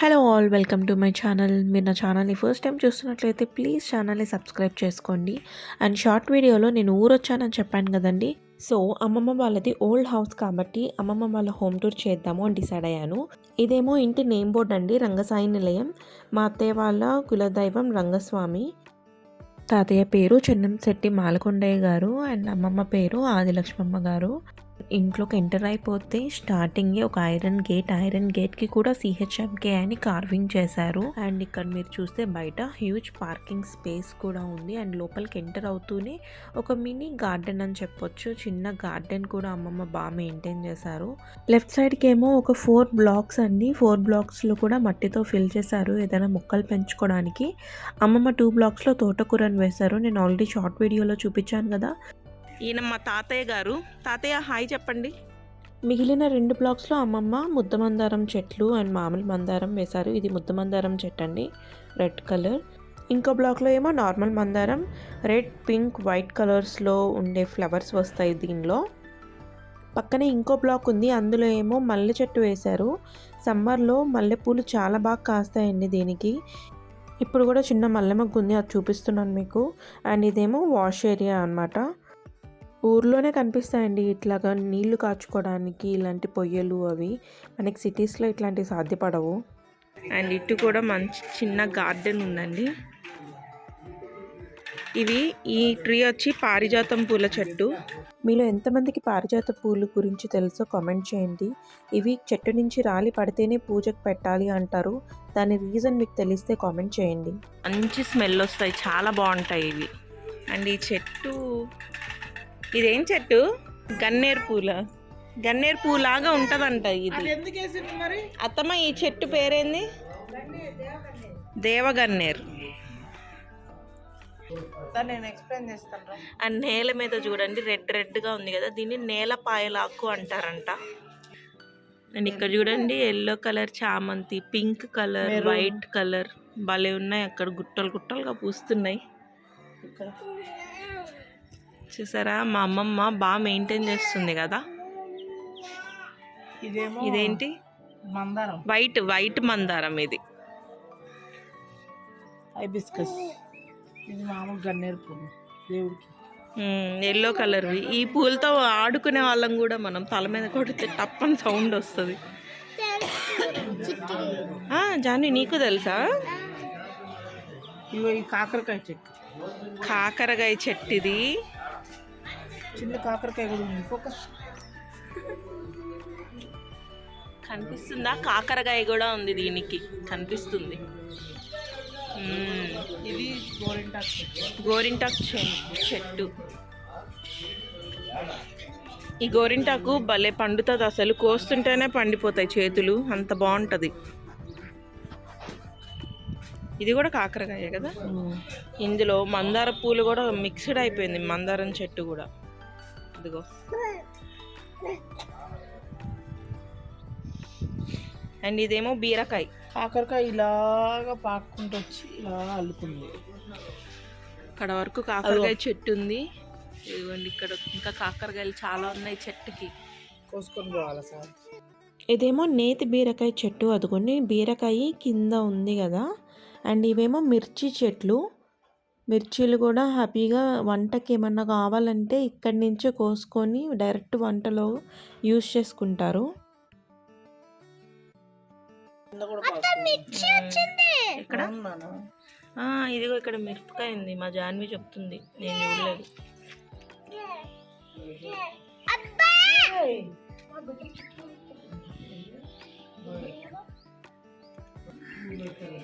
Hello all welcome to my channel మీరు నా ఛానల్ని ఫస్ట్ టైం చూస్తున్నట్లయితే ప్లీజ్ ఛానల్ని సబ్స్క్రైబ్ చేసుకోండి. అండ్ షార్ట్ వీడియోలో నేను ఊరు వచ్చానని చెప్పాను కదండి. సో అమ్మమ్మ వాళ్ళది ఓల్డ్ హౌస్ కాబట్టి అమ్మమ్మ వాళ్ళ హోమ్ టూర్ చేద్దాము అని డిసైడ్ అయ్యాను. ఇదేమో ఇంటి నేమ్ బోర్డ్ అండి రంగసాయి నిలయం. మా అత్తయ్య వాళ్ళ కులదైవం రంగస్వామి. తాతయ్య పేరు చెన్నంశెట్టి మాలకొండయ్య గారు. అండ్ అమ్మమ్మ పేరు ఆదిలక్ష్మమ్మ గారు. ఇంట్లోకి ఎంటర్ అయిపోతే స్టార్టింగే ఒక ఐరన్ గేట్ ఐరన్ గేట్కి కూడా సిహెచ్ఎంకే అని కార్వింగ్ చేశారు. అండ్ ఇక్కడ మీరు చూస్తే బయట హ్యూజ్ పార్కింగ్ స్పేస్ కూడా ఉంది. అండ్ లోపలికి ఎంటర్ అవుతూనే ఒక మినీ గార్డెన్ అని చెప్పొచ్చు. చిన్న గార్డెన్ కూడా అమ్మమ్మ బాగా మెయింటైన్ చేశారు. లెఫ్ట్ సైడ్కి ఏమో ఒక ఫోర్ బ్లాక్స్ అండి. ఫోర్ బ్లాక్స్లో కూడా మట్టితో ఫిల్ చేశారు ఏదైనా మొక్కలు పెంచుకోవడానికి. అమ్మమ్మ టూ బ్లాక్స్లో తోటకూరని వేశారు. నేను ఆల్రెడీ షార్ట్ వీడియోలో చూపించాను కదా. ఈయన మా తాతయ్య గారు. తాతయ్య హాయ్ చెప్పండి. మిగిలిన రెండు బ్లాక్స్లో అమ్మమ్మ ముద్ద మందారం చెట్లు అండ్ మామూలు మందారం వేశారు. ఇది ముద్ద మందారం చెట్టు అండి. Red colour. ఇంకో బ్లాక్లో ఏమో నార్మల్ మందారం. రెడ్ పింక్ వైట్ కలర్స్లో ఉండే ఫ్లవర్స్ వస్తాయి దీనిలో. పక్కనే ఇంకో బ్లాక్ ఉంది. అందులో ఏమో మల్లె చెట్టు వేశారు. సమ్మర్లో మల్లెపూలు చాలా బాగా కాస్తాయండి దీనికి. ఇప్పుడు కూడా చిన్న మల్లె మొగ్గు ఉంది. అది చూపిస్తున్నాను మీకు. అండ్ ఇదేమో వాష్ ఏరియా అనమాట ఊర్లోనే కనిపిస్తాయండి ఇట్లాగా నీళ్ళు కాచుకోవడానికి ఇలాంటి పొయ్యలు అవి. మనకి సిటీస్లో ఇట్లాంటివి సాధ్యపడవు. అండ్ ఇటు కూడా మంచి చిన్న గార్డెన్ ఉందండి. ఇవి ఈ ట్రీ వచ్చి పారిజాతం పూల చెట్టు. మీలో ఎంతమందికి పారిజాత పూలు గురించి తెలుసో కామెంట్ చేయండి. ఇవి చెట్టు నుంచి రాలి పడితేనే పూజకు పెట్టాలి అంటారు. దాని రీజన్ మీకు తెలిస్తే కామెంట్ చేయండి. మంచి స్మెల్ వస్తాయి. చాలా బాగుంటాయి ఇవి. అండ్ ఈ చెట్టు ఇదేం చెట్టు గన్నేరు పూల. గన్నేరు పూలాగా ఉంటదంట ఇది. అత్తమ్మ ఈ చెట్టు పేరేంది? దేవగన్నేరు. ఆ నేల మీద చూడండి రెడ్ రెడ్గా ఉంది కదా దీన్ని నేలపాయలాకు అంటారంట. అండ్ ఇక్కడ చూడండి ఎల్లో కలర్ చామంతి పింక్ కలర్. White colour. భలే ఉన్నాయి అక్కడ గుట్టలు గుట్టలుగా పూస్తున్నాయి. ఇక్కడ. చూసారా? మా అమ్మమ్మ బాగా మెయింటైన్ చేస్తుంది కదా? ఇదేమో ఇదేంటి? మందారం. వైట్ వైట్ మందారం ఇది. హైబిస్కస్. ఇది మామూలు గన్నేరు పువ్వు దేవుడికి. ఎల్లో కలర్వి ఈ పూలతో ఆడుకునే వాళ్ళం కూడా మనం తల మీద కొడితే టప్పని సౌండ్ వస్తుంది. జాను నీకు తెలుసా? ఇగో ఈ కాకరకాయ చెట్టు. కాకరకాయ చెట్టు ఇది చిన్న కాకరకాయ కూడా ఉంది. ఫోకస్ కనిపిస్తుందా? కాకరకాయ కూడా ఉంది దీనికి. కనిపిస్తుంది. ఇది గోరింటాకు గోరింటాకు చెట్టు. ఈ గోరింటాకు భలే పండుతుంది అసలు. కోస్తుంటేనే పండిపోతాయి చేతులు. అంత బాగుంటుంది. ఇది కూడా కాకరకాయ కదా? ఇందులో మందార పూలు కూడా మిక్స్డ్ అయిపోయింది. మందారం చెట్టు కూడా. ఇదిగో అండ్ ఇదేమో బీరకాయ కాకరకాయ ఇలాగా పాక్కుంటూ వచ్చి ఇలా అల్లుకుంది. అక్కడ వరకు కాకరకాయ చెట్టు ఉంది. ఇదిగోండి ఇక్కడ ఇంకా కాకరకాయలు చాలా ఉన్నాయి చెట్టుకి. కోసుకొని పోవాలి సార్? ఇదేమో నేతి బీరకాయ చెట్టు అదిగోండి బీరకాయ కింద ఉంది కదా. అండ్ ఇవేమో మిర్చి చెట్లు. మిర్చీలు కూడా హ్యాపీగా వంటకి ఏమన్నా కావాలంటే ఇక్కడి నుంచే కోసుకొని డైరెక్ట్ వంటలో యూస్ చేసుకుంటారు. ఇక్కడ? ఇదిగో ఇక్కడ మిరపకాయ ఉంది. మా జాన్వి చెప్తుంది. నేను చూడలేదు.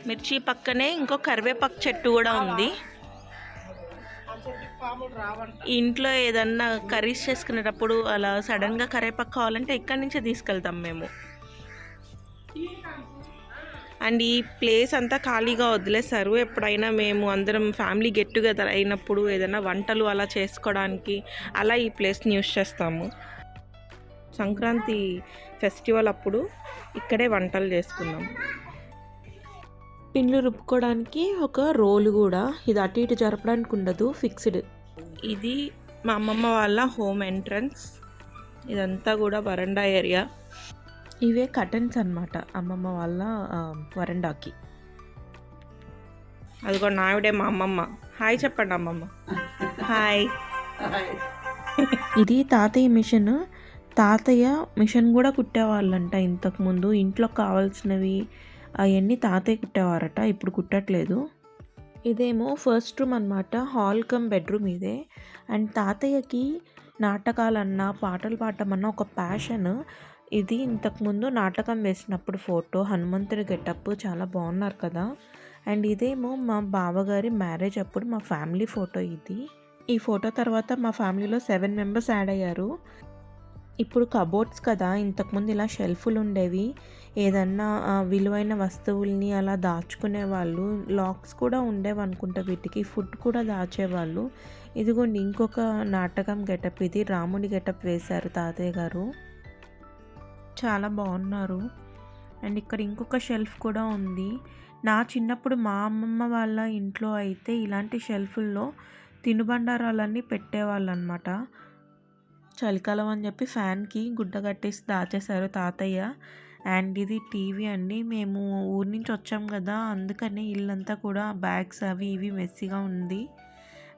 మిర్చి పక్కనే ఇంకో కరివేపాకు చెట్టు కూడా ఉంది. ఇంట్లో ఏదన్నా కర్రీస్ చేసుకునేటప్పుడు అలా సడన్గా కరివేపాకు కావాలంటే ఇక్కడి నుంచే తీసుకెళ్తాం మేము. అండ్ ఈ ప్లేస్ అంతా ఖాళీగా వదిలేశారు. ఎప్పుడైనా మేము అందరం ఫ్యామిలీ గెట్ టుగెదర్ అయినప్పుడు ఏదైనా వంటలు అలా చేసుకోవడానికి అలా ఈ ప్లేస్ని యూస్ చేస్తాము. సంక్రాంతి ఫెస్టివల్ అప్పుడు ఇక్కడే వంటలు చేసుకున్నాం. పిండ్లు రుబ్బుకోవడానికి ఒక రోలు కూడా. ఇది అటు ఇటు జరపడానికి ఉండదు. ఫిక్స్డ్. ఇది మా అమ్మమ్మ వాళ్ళ హోమ్ ఎంట్రన్స్ ఇదంతా కూడా వరండా ఏరియా ఇవే కర్టన్స్ అనమాట అమ్మమ్మ వాళ్ళ వరండాకి. అది కూడా నావిడే మా అమ్మమ్మ. హాయ్ చెప్పండి అమ్మమ్మ. హాయ్ ఇది తాతయ్య మిషన్. తాతయ్య మిషన్ కూడా కుట్టేవాళ్ళంట ఇంతకుముందు ఇంట్లో కావాల్సినవి అవన్నీ తాతయ్య కుట్టేవారట. ఇప్పుడు కుట్టట్లేదు. ఇదేమో ఫస్ట్ రూమ్ అనమాట హాల్ కమ్ బెడ్రూమ్ ఇదే. అండ్ తాతయ్యకి నాటకాలన్నా పాటలు పాడటమన్నా ఒక ప్యాషన్. ఇది ఇంతకుముందు నాటకం వేసినప్పుడు ఫోటో హనుమంతుడి గెటప్ చాలా బాగున్నారు కదా. అండ్ ఇదేమో మా బావగారి మ్యారేజ్ అప్పుడు మా ఫ్యామిలీ ఫోటో ఇది. ఈ ఫోటో తర్వాత మా ఫ్యామిలీలో సెవెన్ మెంబర్స్ యాడ్ అయ్యారు. ఇప్పుడు కబోర్డ్స్ కదా ఇంతకుముందు ఇలా షెల్ఫ్లు ఉండేవి. ఏదన్నా విలువైన వస్తువుల్ని అలా దాచుకునే వాళ్ళు లాక్స్ కూడా ఉండేవనుకుంటా వీటికి ఫుడ్ కూడా దాచేవాళ్ళు. ఇదిగోండి ఇంకొక నాటకం గెటప్ ఇది. రాముడి గెటప్ వేశారు తాతయ్య గారు. చాలా బాగున్నారు. అండ్ ఇక్కడ ఇంకొక షెల్ఫ్ కూడా ఉంది. నా చిన్నప్పుడు మా అమ్మమ్మ వాళ్ళ ఇంట్లో అయితే ఇలాంటి షెల్ఫుల్లో తినుబండారాలన్నీ పెట్టేవాళ్ళు అనమాట చలికాలం అని చెప్పి ఫ్యాన్కి గుడ్డ కట్టేసి దాచేశారు తాతయ్య. అండ్ ఇది టీవీ అండి. మేము ఊరి నుంచి వచ్చాం కదా అందుకని ఇల్లంతా కూడా బ్యాగ్స్ అవి ఇవి మెస్సీగా ఉంది.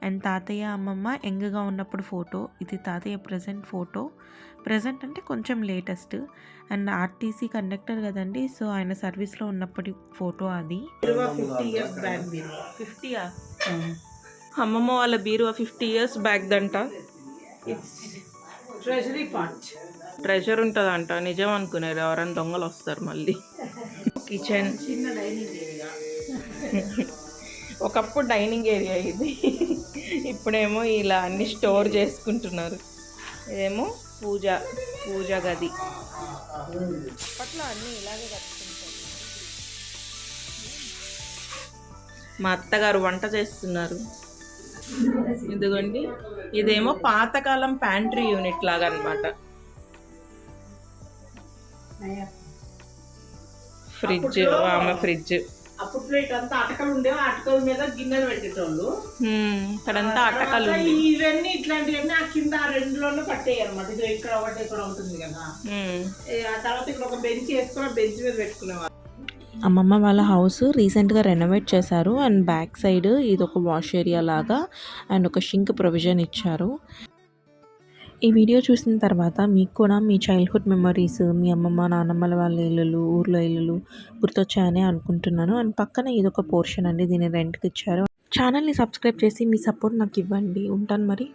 అండ్ తాతయ్య అమ్మమ్మ యంగ్గా ఉన్నప్పుడు ఫోటో ఇది తాతయ్య ప్రజెంట్ ఫోటో. ప్రజెంట్ అంటే కొంచెం లేటెస్ట్. అండ్ ఆర్టీసీ కండక్టర్ కదండి సో ఆయన సర్వీస్లో ఉన్నప్పటి ఫోటో అది. ఫిఫ్టీ ఇయర్స్ బ్యాక్ ఫిఫ్టీయా అమ్మమ్మ వాళ్ళ బీరువా ఫిఫ్టీ ఇయర్స్ బ్యాక్ దంట ఇట్స్ ట్రెజరీ ఫండ్ ట్రెజర్ ఉంటుందంట. నిజం అనుకునేది. ఎవరైనా దొంగలు వస్తారు మళ్ళీ. కిచెన్ చిన్న డైనింగ్ ఏరియా ఒకప్పుడు డైనింగ్ ఏరియా ఇది. ఇప్పుడేమో ఇలా అన్ని స్టోర్ చేసుకుంటున్నారు. ఇదేమో పూజ పూజ గది. అప్పట్లో అన్నీ ఇలాగే కట్టుకుంటారు. మా అత్తగారు వంట చేస్తున్నారు. ఇదిగోండి. ఇదేమో పాతకాలం ప్యాంట్రీ యూనిట్ లాగా అనమాట ఫ్రిడ్జ్ ఆమె ఫ్రిడ్జ్. అప్పట్లో ఇటంతా అటకలు ఉండేవి అటకల మీద గిన్నెలు పెట్టేటోళ్ళు. ఇక్కడంతా అటకాలు ఇవన్నీ ఇట్లాంటివన్నీ ఆ కింద ఆ రెండులోనే పట్టేయి అనమాట ఇది ఇక్కడ ఒకటి ఇక్కడ ఉంటుంది కదా. ఆ తర్వాత ఇక్కడ ఒక బెంచ్ వేసుకుని బెంచ్ మీద పెట్టుకునేవారు అమ్మమ్మ వాళ్ళ హౌస్ రీసెంట్గా రెనోవేట్ చేశారు. అండ్ బ్యాక్ సైడ్ ఇది ఒక వాష్ ఏరియా లాగా అండ్ ఒక షింక్ ప్రొవిజన్ ఇచ్చారు. ఈ వీడియో చూసిన తర్వాత మీకు కూడా మీ చైల్డ్హుడ్ మెమరీస్ మీ అమ్మమ్మ నాన్నమ్మల వాళ్ళ ఇల్లులు ఊర్లో ఇల్లులు గుర్తొచ్చాయని అనుకుంటున్నాను. అండ్ పక్కన ఇదొక పోర్షన్ అండి దీన్ని రెంట్కి ఇచ్చారు. ఛానల్ని సబ్స్క్రైబ్ చేసి మీ సపోర్ట్ నాకు ఇవ్వండి. ఉంటాను మరి.